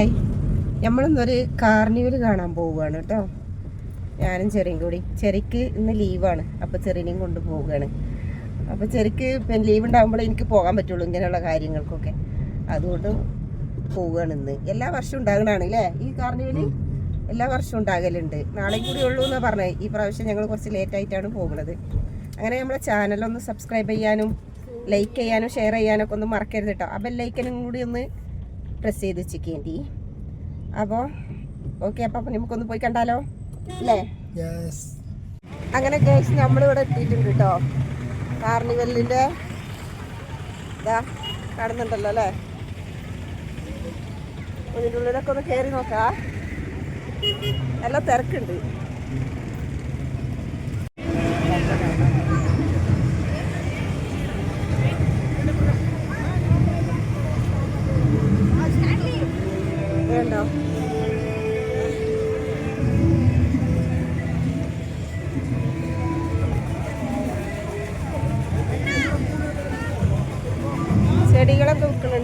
Hi നമ്മളിന്നൊരു carnival കാണാൻ പോവുകയാണ് കേട്ടോ. ഞാനും ചെറിയും കൂടി. ചെറിക്ക് ഇന്ന് ലീവാണ്. അപ്പോൾ ചെറിനെയും കൊണ്ട് പോവുകയാണ്. അപ്പോൾ ചെറിക്ക് ഇപ്പം ലീവ് ഉണ്ടാകുമ്പോൾ എനിക്ക് പോകാൻ പറ്റുള്ളൂ ഇങ്ങനെയുള്ള കാര്യങ്ങൾക്കൊക്കെ. അതുകൊണ്ട് പോവുകയാണ് ഇന്ന്. എല്ലാ വർഷവും ഉണ്ടാകണതാണ് അല്ലേ ഈ കാർണിവൽ എല്ലാ വർഷവും ഉണ്ടാകലുണ്ട്. നാളെയും കൂടി ഉള്ളൂ എന്നാണ് പറഞ്ഞത് ഈ പ്രാവശ്യം ഞങ്ങൾ കുറച്ച് ലേറ്റ് ആയിട്ടാണ് പോകുന്നത്. അങ്ങനെ നമ്മളെ ചാനലൊന്ന് സബ്സ്ക്രൈബ് ചെയ്യാനും ലൈക്ക് ചെയ്യാനും ഷെയർ ചെയ്യാനൊക്കെ ഒന്ന് മറക്കരുത് കേട്ടോ അപ്പം ലൈക്കിനും കൂടി ഒന്ന് പ്രസ് ചെയ്ത് വെച്ചിരിക്കേണ്ടി അപ്പോൾ ഓക്കെ അപ്പോൾ നമുക്കൊന്ന് പോയി കണ്ടാലോ? അല്ലേ? അങ്ങനെ ഗേൾസ് നമ്മളിവിടെ എത്തിയിട്ടുണ്ട് കേട്ടോ കാർണിവലിന്റെ ഇതാ കാണുന്നുണ്ടല്ലോ അല്ലേ? ഇതിന്റെ ഉള്ളിലൊക്കെ ഒന്ന് കയറി നോക്കാ. നല്ല തിരക്കുണ്ട്.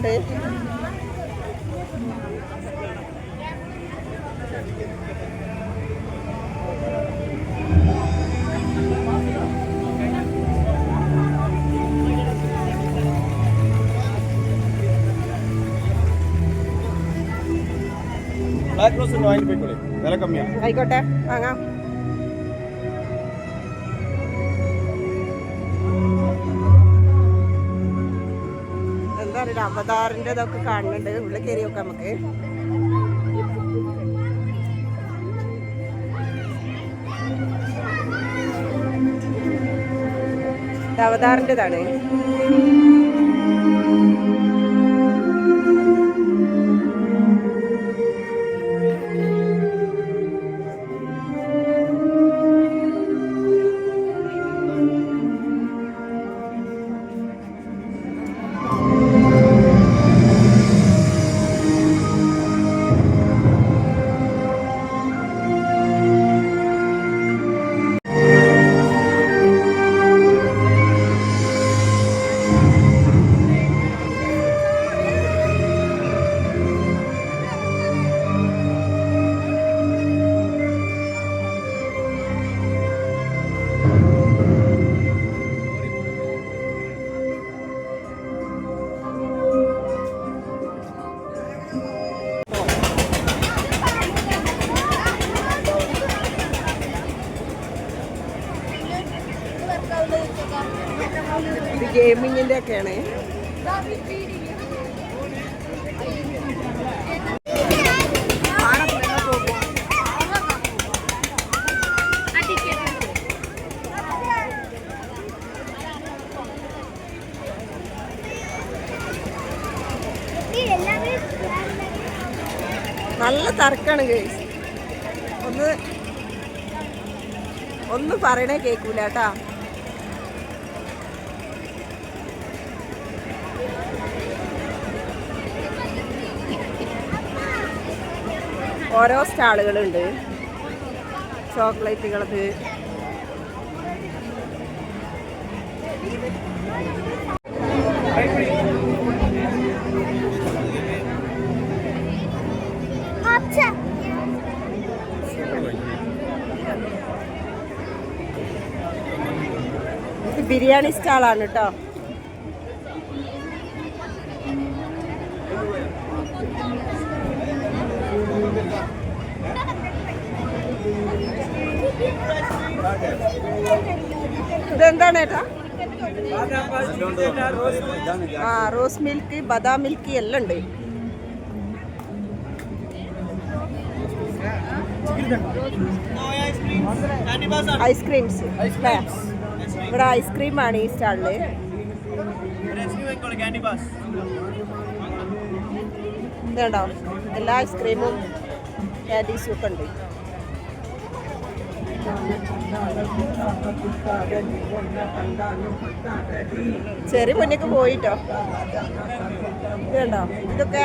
ചെടികളൊക്കെ വിൽക്കുന്നുണ്ട് ബ്ലാക്ക് റോസ് ഒന്ന് വാങ്ങി പോയിക്കോളി വില കമ്മിയാണ് ആയിക്കോട്ടെ വാങ്ങാം എന്താ അവതാറിന്റെ ഇതൊക്കെ കാണുന്നുണ്ട്. ഉള്ളിൽ കയറി നമുക്ക്. അവതാറിന്റെതാണ്. ഒക്കെയാണ് നല്ല തർക്കാണ് ഗേസ് ഒന്ന് ഒന്ന് പറയണേ കേൾക്കൂല ഓരോ സ്റ്റാളുകളുണ്ട്. ചോക്ലേറ്റുകളത്. ബിരിയാണി സ്റ്റാളാണ് കേട്ടോ ഇതെന്താണ് ഏട്ടാ? ആ റോസ് മിൽക്ക് ബദാം മിൽക്ക് എല്ലാം ഉണ്ട്. ഐസ്ക്രീംസ്. ഇവിടെ ഐസ്ക്രീമാണ് ഈ സ്റ്റാളിൽ. ഇതുണ്ടോ? എല്ലാ ഐസ്ക്രീമും ക്യാൻഡീസും ഒക്കെ ഉണ്ട്. ചെറിയ മുന്നേക്ക് പോയിട്ടോ. ഇതുണ്ടോ? ഇതൊക്കെ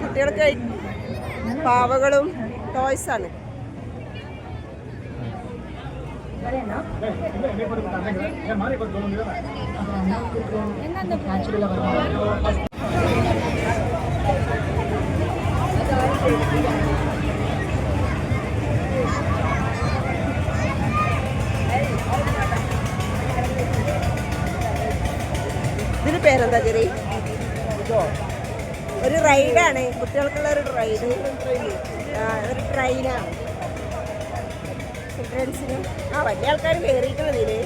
കുട്ടികൾക്ക് പാവകളും ടോയ്സാണ് ആണ്. ചെറി ഒരു റൈഡാണ് കുട്ടികൾക്കുള്ള ഒരു റൈഡ് ഒരു ട്രെയിനാണ് ആ വലിയ ആൾക്കാർ കയറിയിട്ടുള്ളതിന്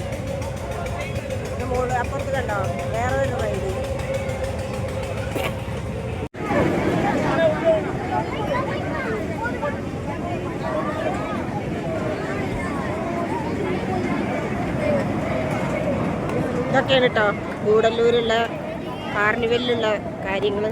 മോൾ അപ്പുറത്ത് കണ്ടോ? വേറെ ഒരു റൈഡ് ഇതൊക്കെയാണ് കേട്ടോ ഗൂഡല്ലൂരുള്ള കാർണിവലിലുള്ള കാര്യങ്ങൾ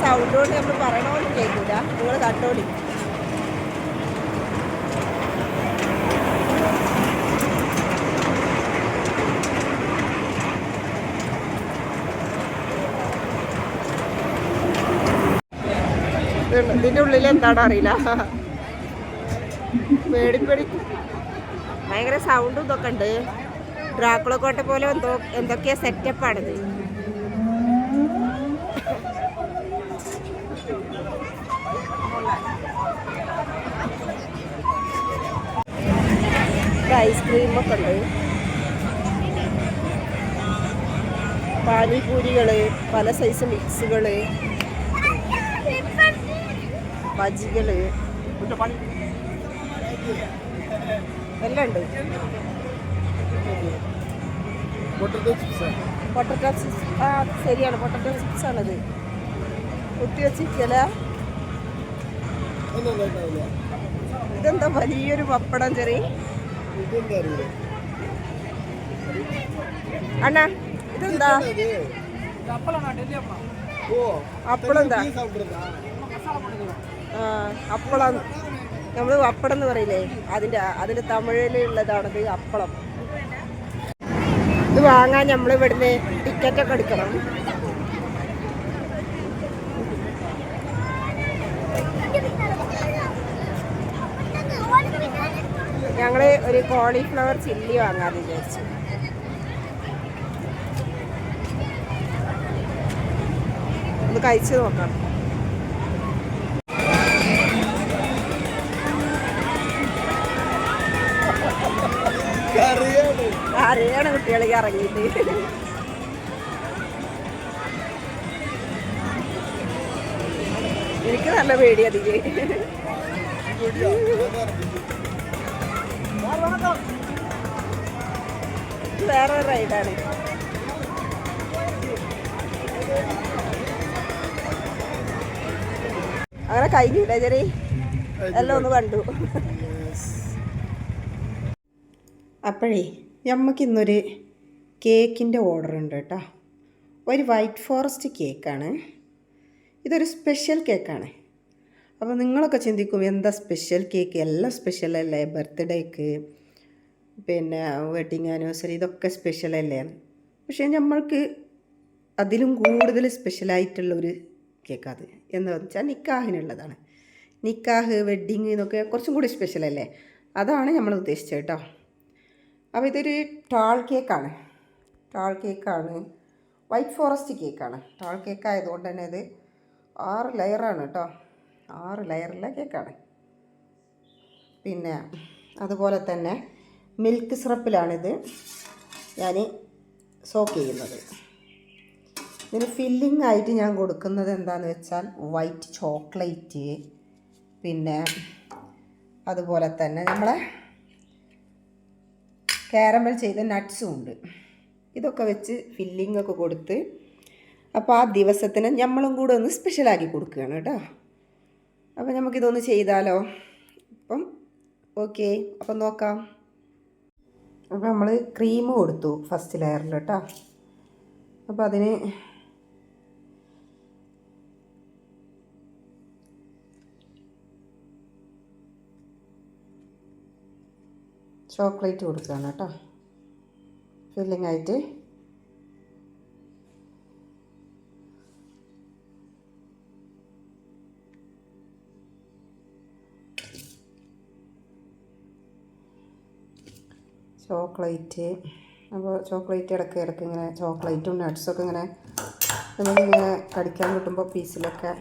സൗണ്ട് കൊണ്ട് നമ്മൾ പറയണമെന്ന് കേൾക്കില്ല നിങ്ങൾ കട്ടോടി ഇതിന്റെ ഉള്ളിൽ എന്താണോ അറിയില്ല. പേടി പേടി ഭയങ്കര സൗണ്ടും ഇതൊക്കെ ഉണ്ട്. ഡ്രാക്കുള പോലെ എന്തോ എന്തൊക്കെയാ ഐസ്ക്രീം ഒക്കെ ഉണ്ട്. പാനിപൂരികൾ പല സൈസ് മിക്സുകൾ ബജികള് എല്ലാം ഉണ്ട് പൊട്ടറ്റോ ചിപ്സ് പൊട്ടറ്റോ ചിപ്സ് ആ ശരിയാണ് പൊട്ടറ്റോ ചിപ്സ് ആണത് കുത്തി വെച്ചിരിക്കല ഒന്നും ഉണ്ടാവില്ല ഇതെന്താ വലിയൊരു പപ്പടം ചെറി ഇതെന്താ അറിയില്ല അണ്ണാ ഇതെന്താ ഓ അപ്പളം അപ്പളം. നമ്മൾ അപ്പടം എന്ന് പറയില്ലേ? അതിന്റെ അതിന്റെ തമിഴിലുള്ളതാണത് അപ്പളം. ഇത് വാങ്ങാൻ നമ്മൾ ഇവിടുന്ന് ടിക്കറ്റൊക്കെ എടുക്കണം. ഞങ്ങൾ ഒരു കോളിഫ്ലവർ ചില്ലി വാങ്ങാൻ വിചാരിച്ചു. ഒന്ന് കഴിച്ചു നോക്കാം. കറിയാണ് അറിയാണ് കുട്ടികളെ ഇറങ്ങിയിട്ട്. എനിക്ക് നല്ല പേടി അതിൽ. വേറെ റൈഡാണ് അങ്ങനെ കഴിഞ്ഞില്ല ചെറി എല്ലാം ഒന്ന് കണ്ടു. അപ്പോഴേ നമുക്ക് ഇന്നൊരു കേക്കിന്റെ ഓർഡർ ഉണ്ട് കേട്ടോ. ഒരു വൈറ്റ് ഫോറസ്റ്റ് കേക്കാണ്. ഇതൊരു സ്പെഷ്യൽ കേക്കാണ്. അപ്പോൾ നിങ്ങളൊക്കെ ചിന്തിക്കും എന്താ സ്പെഷ്യൽ കേക്ക് എല്ലാം സ്പെഷ്യൽ അല്ലേ? ബർത്ത്ഡേക്ക് പിന്നെ വെഡിങ് ആനിവേഴ്സറി ഇതൊക്കെ സ്പെഷ്യൽ അല്ലേ? പക്ഷേ നമ്മൾക്ക് അതിലും കൂടുതൽ സ്പെഷ്യലായിട്ടുള്ളൊരു കേക്കാത് എന്ന് വെച്ചാൽ നിക്കാഹിനുള്ളതാണ്. നിക്കാഹ് വെഡ്ഡിങ് എന്നൊക്കെ കുറച്ചും കൂടി സ്പെഷ്യൽ അല്ലേ? അതാണ് നമ്മൾ ഉദ്ദേശിച്ചത് കേട്ടോ. അപ്പോൾ ഇതൊരു ടാൾ കേക്കാണ് ടാൾ കേക്കാണ് വൈറ്റ് ഫോറസ്റ്റ് കേക്കാണ് ടാൾ കേക്ക് ആയതുകൊണ്ട് തന്നെ ഇത് ആറ് ലെയറാണ് കേട്ടോ. ആറ് ലെയറുള്ള കേക്കാണ് പിന്നെ അതുപോലെ തന്നെ മിൽക്ക് സിറപ്പിലാണിത് ഞാൻ സോക്ക് ചെയ്യുന്നത്. ഇതിന് ഫില്ലിംഗ് ആയിട്ട് ഞാൻ കൊടുക്കുന്നത് എന്താണെന്ന് വെച്ചാൽ വൈറ്റ് ചോക്ലേറ്റ് പിന്നെ അതുപോലെ തന്നെ നമ്മളെ കാരമൽ ചെയ്ത നട്ട്സും ഉണ്ട്. ഇതൊക്കെ വെച്ച് ഫില്ലിംഗ് ഒക്കെ കൊടുത്ത് അപ്പോൾ ആ ദിവസത്തിന് നമ്മളും കൂടെ ഒന്ന് സ്പെഷ്യലാക്കി കൊടുക്കുകയാണ് കേട്ടോ. അപ്പോൾ നമുക്കിതൊന്ന് ചെയ്താലോ? അപ്പം ഓക്കെ അപ്പം നോക്കാം. അപ്പോൾ നമ്മൾ ക്രീം കൊടുത്തു ഫസ്റ്റ് ലെയറിൽ കേട്ടോ. അപ്പോൾ അതിന് ചോക്ലേറ്റ് കൊടുക്കുകയാണ് കേട്ടോ. ഫില്ലിംഗ് ആയിട്ട്. ചോക്ലേറ്റ്. അപ്പോൾ ചോക്ലേറ്റ് ഇടയ്ക്ക് ഇടയ്ക്ക് ഇങ്ങനെ ചോക്ലേറ്റും നട്ട്സൊക്കെ ഇങ്ങനെ നമുക്കിങ്ങനെ കടിക്കാൻ കിട്ടുമ്പോൾ പീസിലൊക്കെ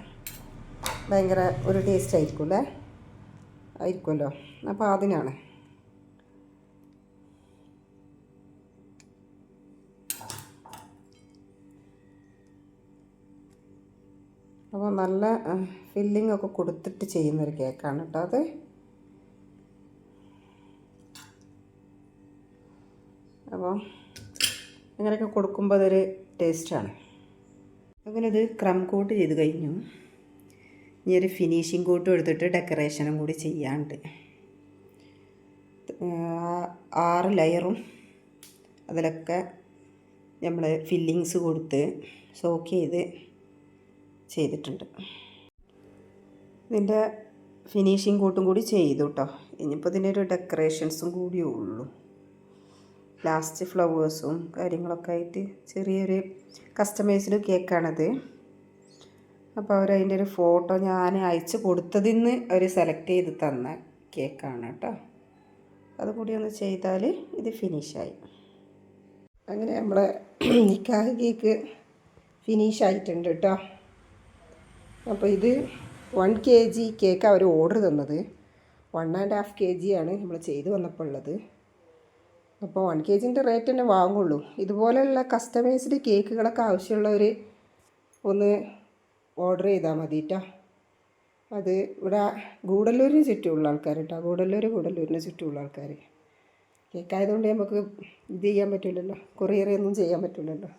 ഭയങ്കര ഒരു ടേസ്റ്റ് ആയിരിക്കും അല്ലേ ആയിരിക്കുമല്ലോ. അപ്പോൾ അതിനാണ്. നല്ല ഫില്ലിംഗ് ഒക്കെ കൊടുത്തിട്ട് ചെയ്യുന്നൊരു കേക്കാണ് കേട്ടോ അത്. അപ്പോൾ അങ്ങനെയൊക്കെ കൊടുക്കുമ്പോൾ അതൊരു ടേസ്റ്റാണ് അങ്ങനെ ഇത് ക്രം കോട്ട് ചെയ്ത് കഴിഞ്ഞു. ഇനി ഒരു ഫിനിഷിങ് കോട്ടും എടുത്തിട്ട് ഡെക്കറേഷനും കൂടി ചെയ്യാണ്ട്. ആറ് ലെയറും അതിലൊക്കെ നമ്മൾ ഫില്ലിങ്സ് കൊടുത്ത് സോക്ക് ചെയ്ത് ചെയ്തിട്ടുണ്ട്. ഇതിന്റെ ഫിനിഷിങ് കൂട്ടും കൂടി ചെയ്തു കേട്ടോ ഇനിയിപ്പോൾ ഇതിന്റെ ഒരു ഡെക്കറേഷൻസും കൂടിയേ ഉള്ളൂ. ലാസ്റ്റ് ഫ്ലവേഴ്സും കാര്യങ്ങളൊക്കെ ആയിട്ട് ചെറിയൊരു കസ്റ്റമേഴ്സിന് കേക്കാണത്. അപ്പോൾ അവർ അതിന്റെ ഒരു ഫോട്ടോ ഞാൻ അയച്ചു കൊടുത്തതിൽ നിന്ന് അവർ സെലക്ട് ചെയ്ത് തന്ന കേക്കാണ് കേട്ടോ അതുകൂടി ഒന്ന് ചെയ്താൽ ഇത് ഫിനിഷായി അങ്ങനെ നമ്മളെ നിക്കാഹ് കേക്ക് ഫിനിഷായിട്ടുണ്ട് കേട്ടോ അപ്പോൾ ഇത് വൺ കെ ജി കേക്ക് അവർ ഓർഡർ തന്നത്. One and half K G ആണ് നമ്മൾ ചെയ്ത് വന്നപ്പോൾ ഉള്ളത്. അപ്പോൾ വൺ കെ ജിന്റെ റേറ്റ് തന്നെ വാങ്ങുള്ളൂ. ഇതുപോലെയുള്ള കസ്റ്റമൈസ്ഡ് കേക്കുകളൊക്കെ ആവശ്യമുള്ളവർ ഒന്ന് ഓർഡർ ചെയ്താൽ മതി കേട്ടോ അത് ഇവിടെ ഗൂഡല്ലൂരിന് ചുറ്റുമുള്ള ആൾക്കാർ കേട്ടോ ഗൂഡല്ലൂർ ഗൂഡല്ലൂരിന് ചുറ്റുമുള്ള ആൾക്കാർ കേക്കായതുകൊണ്ട് നമുക്ക് ഇത് ചെയ്യാൻ പറ്റില്ലല്ലോ കൊറിയറൊന്നും ചെയ്യാൻ പറ്റില്ലല്ലോ